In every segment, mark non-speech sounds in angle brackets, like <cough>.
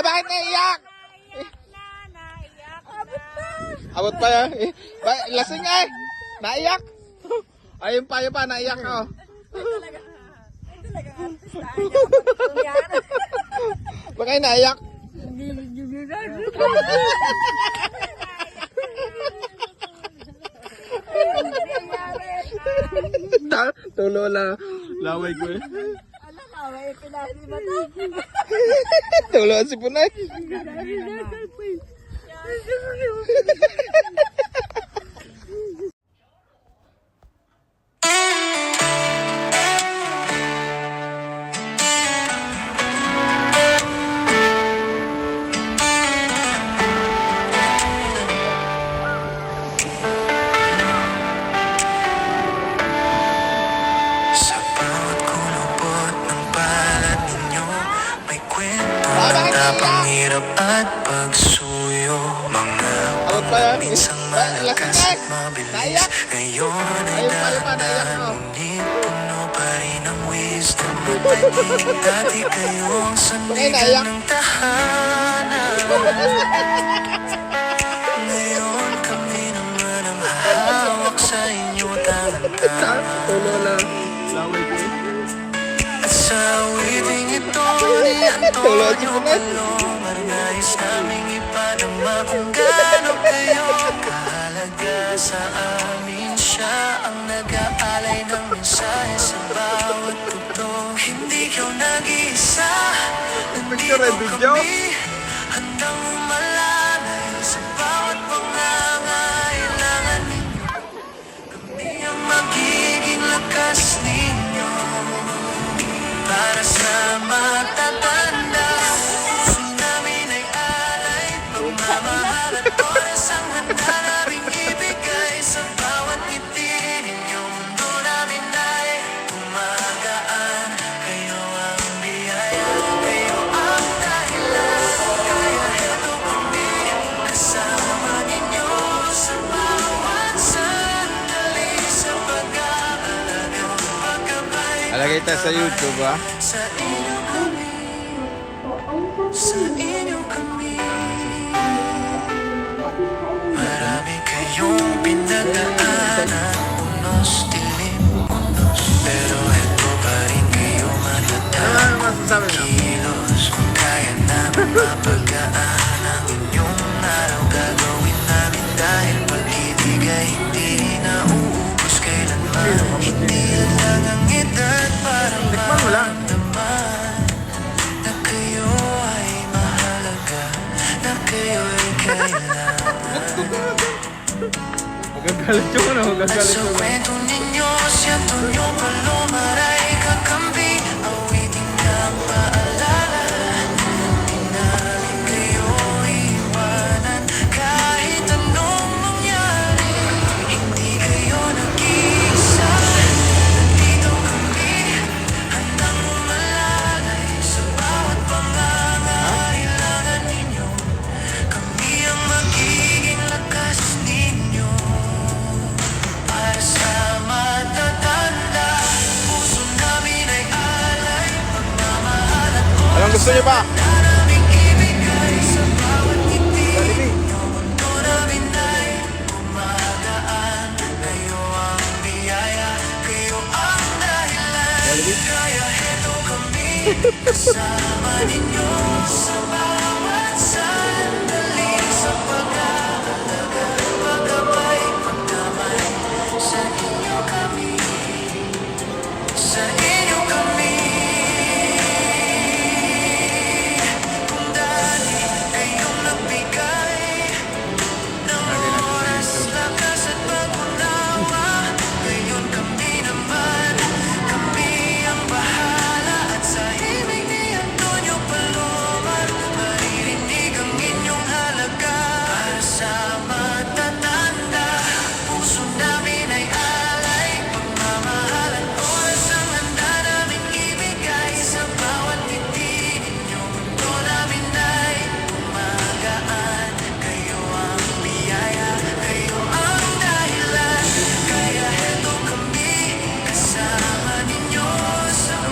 Ay, bakit naiyak? Na, na. Abot pa yan. Eh, ba, lasing eh. Naiyak. Ayun pa, yun pa, naiyak oh. Yan. Baka yung naiyak. <laughs> Tulo la. Laway ko eh. May pinasi ba ito? Tulo si Punay. <laughs> mabilis. Ngayon ay pa, naiyak oh. Puno pa rin ang wisdom At pag-ibig <laughs> dati kayo ang naiyak? sandigan ng tahanan Ngayon kami naman ang hawak sa inyo tangan. At sa awiting ito ni Antonio Punay. Palomar Nais naming ipadama kung gaano kayo kahalaga sa amin Siya ang nag-aalay ng mensahe sa bawat tugtog Hindi kayo nag-iisa Nandito kami. Handang umalalay sa bawat pangangailangan Kami ang magiging lakas ninyo. Para sa matatanda Pagkabay Alagay tayo sa YouTube ah. sa inyo kami Sa inyo kami Marami kayong pinagdaanan Unos, dilim, unos Pero eto pa rin kayo matatag? Kilos kung kaya namin mapagaan Ang inyong araw gagawin hindi nauubos kailanman Hindi kailangan Magagalit yung ano, magagalit yung kwento gusto niyo pa? naming <laughs>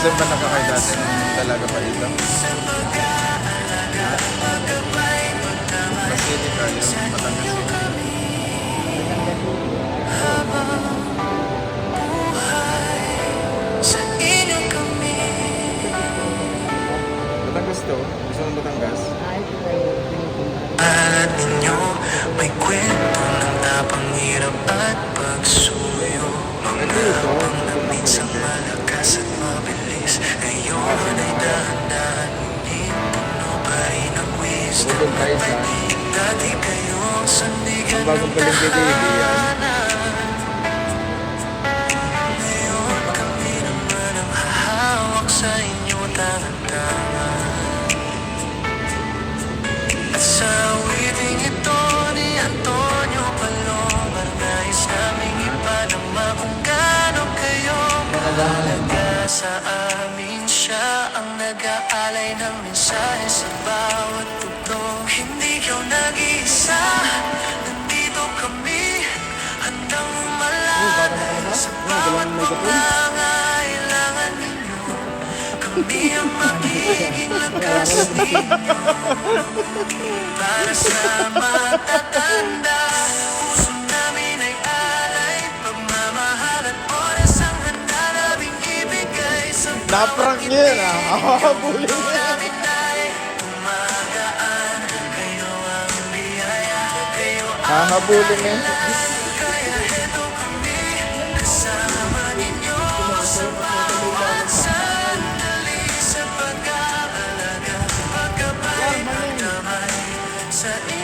Nasaan ba nakakain dati ng dalaga pa dito? Masili tayo, Batangas City. Batangas to? Gusto ng Batangas? Alat nyo, may kwento ng napanghirap at pagsuyo Mga habang na minsan malakas at iyon ay dadaanin Puno pa rin ang wisdom at pag-ibig Dati kayong sandigan ng tahanan. Ngayon kami naman ang hahawak sa inyo tangan-tangan At sa witing ito ni Antonio Palomar Nais naming ipanama kung gaano kayo mahalaga sa amin. Siya. Ang nag-aalay ng mensahe sa bawat tugtog Hindi ikaw nag-iisa, nandito kami. Handang umalalay sa bawat pangangailangan ninyo. Kami ang magiging lakas ninyo. Para sa matatanda Naprank yun ah. <laughs> Habulin Puso niya. namin ay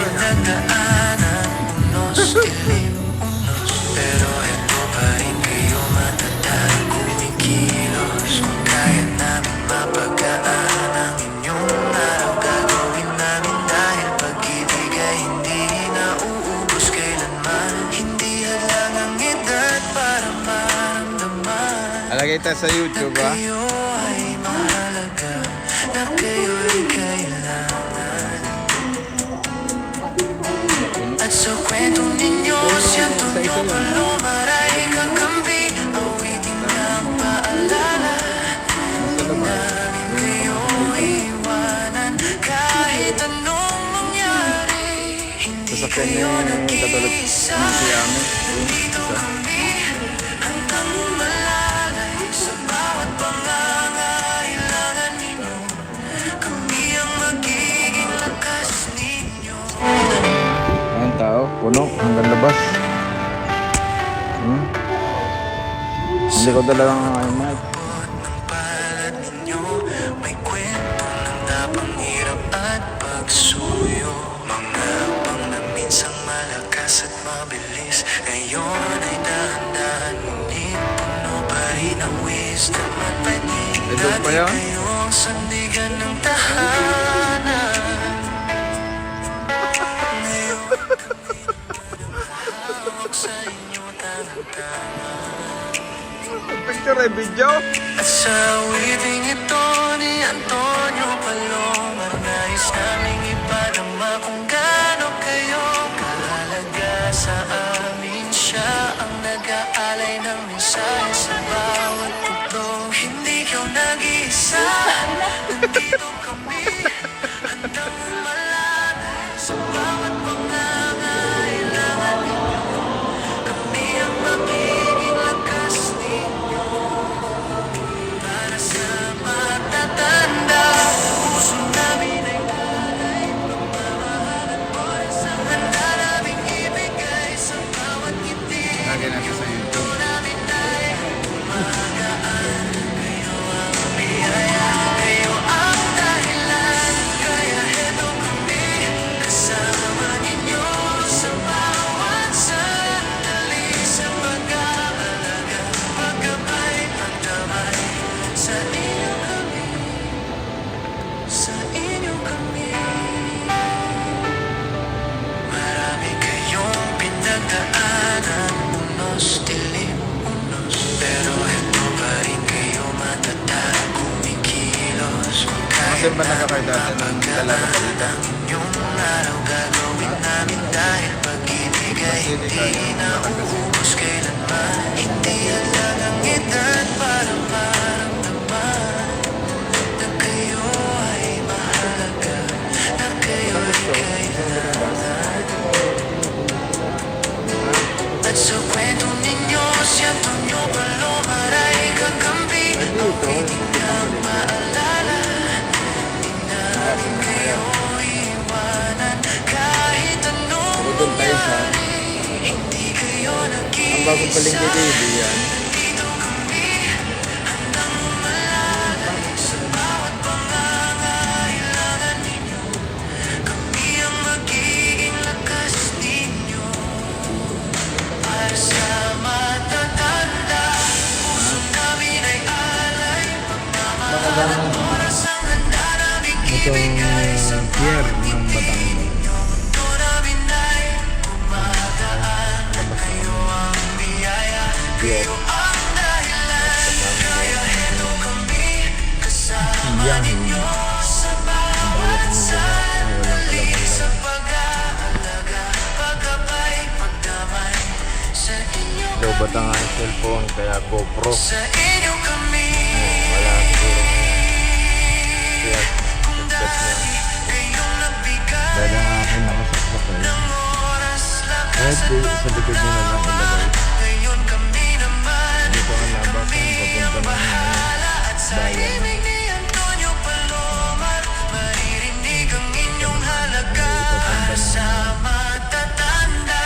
kayong pinagdaanan Unos, dilim, unos Pero eto pa rin kayo matatag Kumikilos Kung kaya namin mapagaan Ang inyong araw gagawin namin Dahil pag-ibig ay hindi nauubos kailanman Hindi halang ang edad para maramdaman Alagay tayo sa YouTube na ah. kayo ay mahalaga Na kayo'y kailangan At sa kwentong ninyo Si Antonio Palomar ay kakampi Awitin ng paalala Hindi namin kayo iwanan Kahit anong mangyari Hindi Sasakyan niya kayo yung katulad puno, hanggang labas. Hmm? Hindi ko dala ng ay mic. ng palad ninyo May kwento ng Picture ay video. at sa awiting ito ni Antonio Palomar Nais naming nakakita ng talaga Pagkakataon ang inyong araw. Gagawin namin dahil pag-ibig ay hindi na uubos kailanman. Hindi halang ang edad para maramdaman Na kayo ay mahalaga Na kayo ay kailangan. At sa kwento ninyo si Antonio Palomar ang bagong paling kay baby yan. Itong Pierre Pier. Siyang. Ang bayat ng lahat na walang kalaman lang. Low ba nga ang cellphone kaya GoPro? Wala siguro Kaya headset niya. Dahil ang akin nakasaksak eh. Kahit sa likod niya na lang ilagay. Ng At sa ibig ni Antonio Palomar Maririnig ang inyong halaga Sa matatanda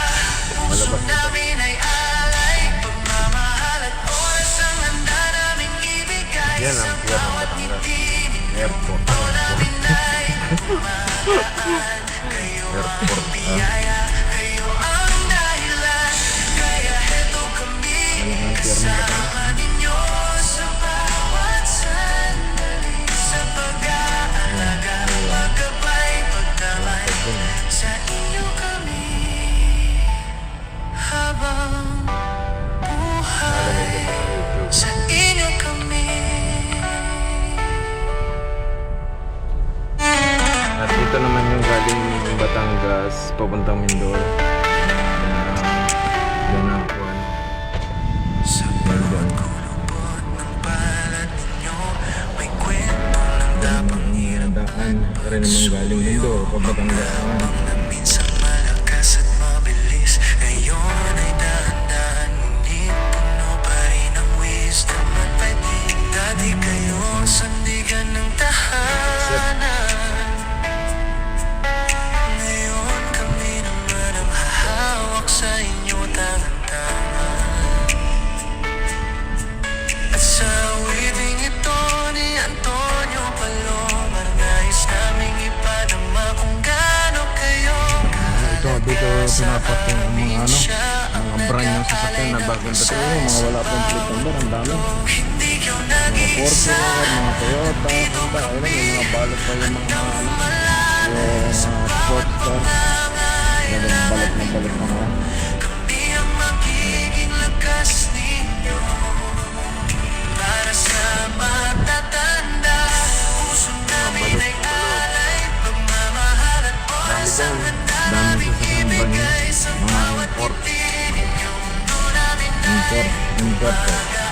Puso namin ay alay Pagmamahal at oras ang handa namin ibigay Yan ang pier ng Batangas. Airport. namin ay <laughs> Airport. Ah, Kayo At dito naman yung galing Batangas, papuntang Mindoro. Yan ang kuwan. Sa Yan dyan. lubot ng palad ninyo May kwento ng tapang hirap Daan, rin naman galing Mindoro, pa Batangas. Dito pinapak yung mga ano, mga brand ng sasakyan na bagong dating mo, mga wala pang plate number, ang dami. Mga Fortuner, mga Toyota, Honda, ayun, may mga balot pa yung mga ano, yung uh, Sportstar. Ganun, balot na balot na mga. Import, import.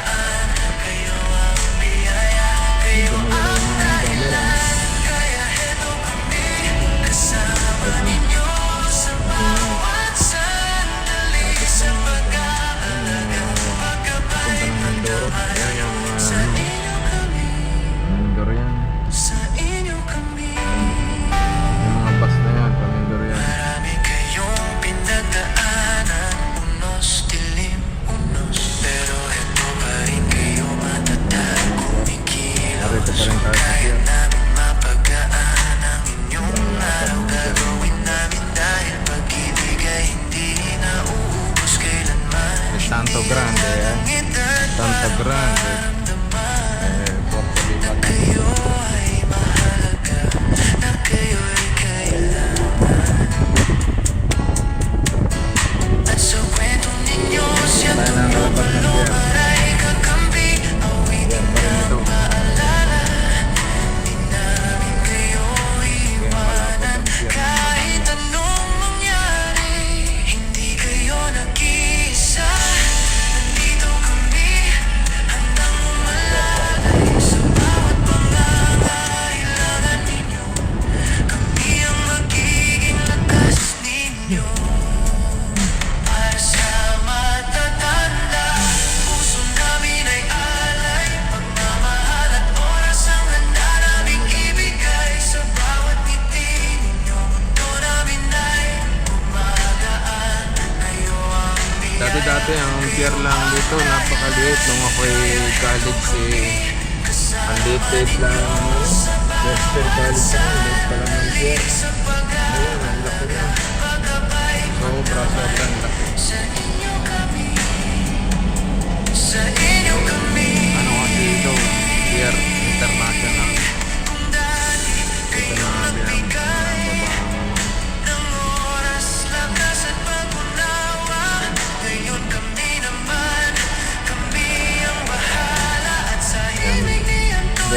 Nung ako'y college eh, ang liit lang. First year college ako, liit pa lang ang pier. Ngayon, ang laki na. Sobra, sobrang laki. Ano kasi ito, pier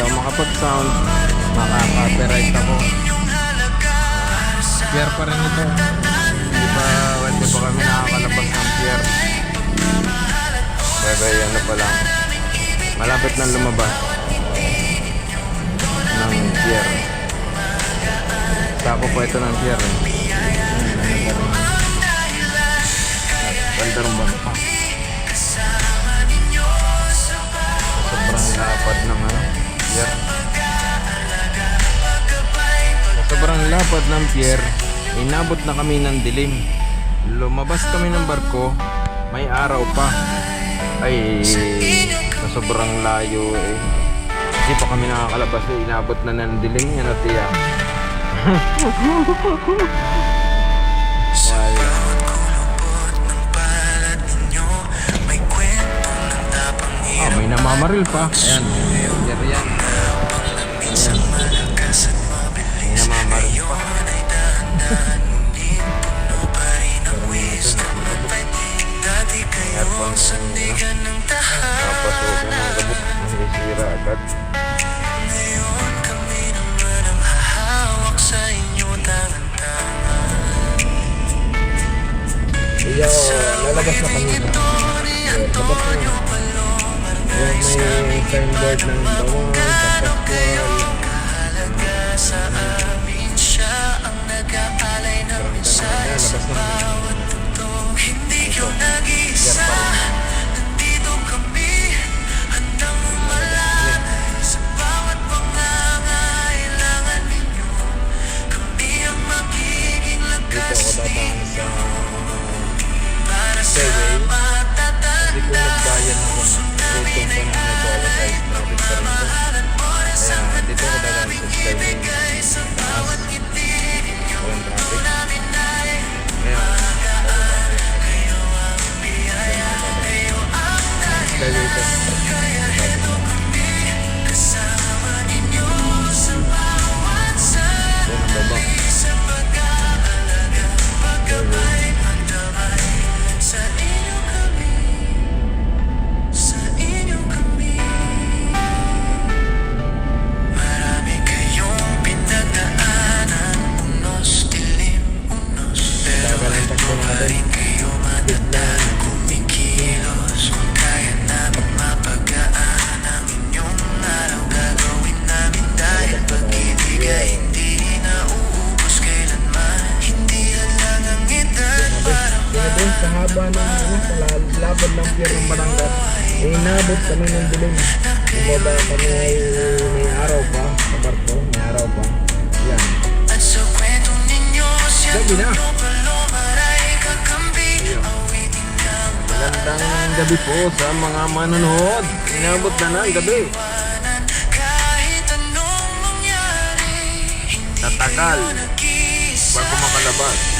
makapag-sound, makaka-copyright ako. Pier pa rin ito. Hindi pa, hindi pa kami nakakalabas ng pier. Bebe, ano pa lang. Malapit na lumabas ng pier. Sako po ito ng pier eh. Ganda rin ba pa? Sobrang lapad ng ano, pier. Sa sobrang lapad ng pier, inabot na kami ng dilim. Lumabas kami ng barko, may araw pa. Ay, sa sobrang layo eh. Hindi pa kami nakakalabas eh, inabot na ng dilim yan at tiya. Wala. <laughs> May kwentong nandapang may namamaril pa. Ayan. Yan, yan. Ayan. malakas at namamaril pa. ay dahan-dahan pa rin ang wisdom at pagtitig Dati kayong sandigan ng agad. Ngayon kami naman ang hahawak sa inyo tangan-tangan Iyo, lalabas na kami. Antonio Yung may signboard ng bawang dadaan sa Para sa matatag Hindi ko nagbayan ako itong panahon na ito. Ay traffic pa rin dito ako dadaan sa sa mga manonood. Inabot na ng gabi. Tatagal. Bago makalabas.